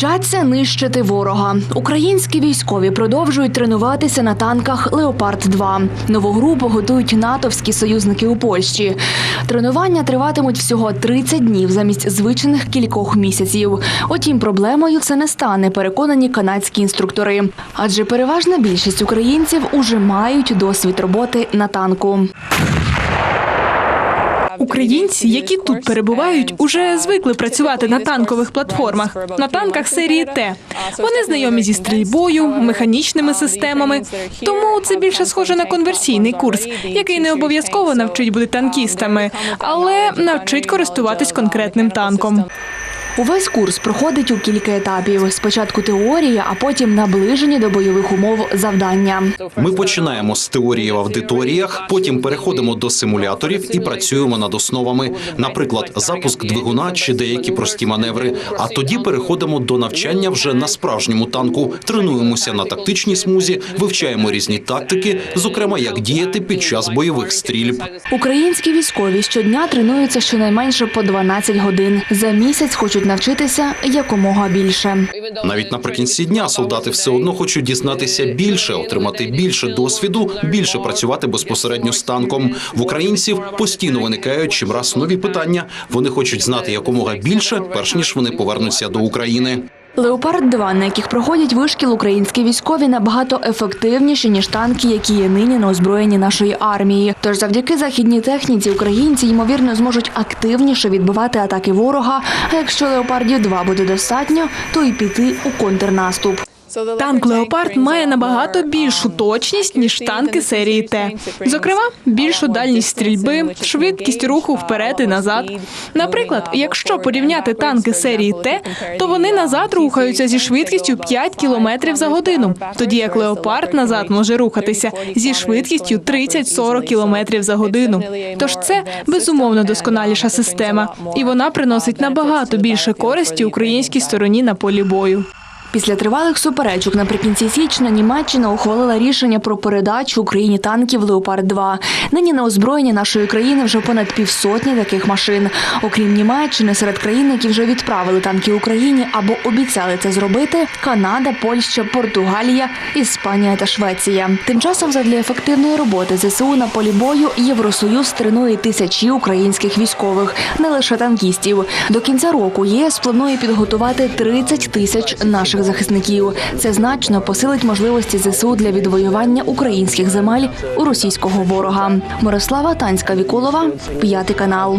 Вчаться нищити ворога. Українські військові продовжують тренуватися на танках Леопард 2 Нову групу готують натовські союзники у Польщі. Тренування триватимуть всього 30 днів замість звичних кількох місяців. Утім, проблемою це не стане, переконані канадські інструктори. Адже переважна більшість українців уже мають досвід роботи на танку. Українці, які тут перебувають, уже звикли працювати на танкових платформах, на танках серії Т. Вони знайомі зі стрільбою, механічними системами. Тому це більше схоже на конверсійний курс, який не обов'язково навчить бути танкістами, але навчить користуватись конкретним танком. Увесь курс проходить у кілька етапів. Спочатку теорія, а потім наближені до бойових умов завдання. Ми починаємо з теорії в аудиторіях, потім переходимо до симуляторів і працюємо над основами, наприклад, запуск двигуна чи деякі прості маневри. А тоді переходимо до навчання вже на справжньому танку. Тренуємося на тактичній смузі, вивчаємо різні тактики, зокрема як діяти під час бойових стрільб. Українські військові щодня тренуються щонайменше по 12 годин. За місяць хочуть навчитися якомога більше. Навіть наприкінці дня солдати все одно хочуть дізнатися більше, отримати більше досвіду, більше працювати безпосередньо з танком. В українців постійно виникають чимраз нові питання. Вони хочуть знати якомога більше, перш ніж вони повернуться до України. Леопард 2 на яких проходять вишкіл українські військові, набагато ефективніші ніж танки, які є нині на озброєнні нашої армії. Тож, завдяки західній техніці, українці ймовірно зможуть активніше відбивати атаки ворога. А якщо леопардів 2 буде достатньо, то й піти у контрнаступ. Танк Леопард має набагато більшу точність ніж танки серії Т. Зокрема, більшу дальність стрільби, швидкість руху вперед і назад. Наприклад, якщо порівняти танки серії Т, то вони назад рухаються зі швидкістю 5 км за годину, тоді як Леопард назад може рухатися зі швидкістю 30-40 км за годину. Тож це безумовно досконаліша система, і вона приносить набагато більше користі українській стороні на полі бою. Після тривалих суперечок наприкінці січня Німеччина ухвалила рішення про передачу Україні танків Леопард 2 Нині на озброєнні нашої країни вже понад півсотні таких машин. Окрім Німеччини, серед країн, які вже відправили танки Україні або обіцяли це зробити, Канада, Польща, Португалія, Іспанія та Швеція. Тим часом, задля ефективної роботи ЗСУ на полі бою Євросоюз тренує тисячі українських військових, не лише танкістів. До кінця року ЄС планує підготувати 30 тисяч наших захисників. Це значно посилить можливості ЗСУ для відвоювання українських земель у російського ворога. Мирослава Танська Віколова, п'ятий канал.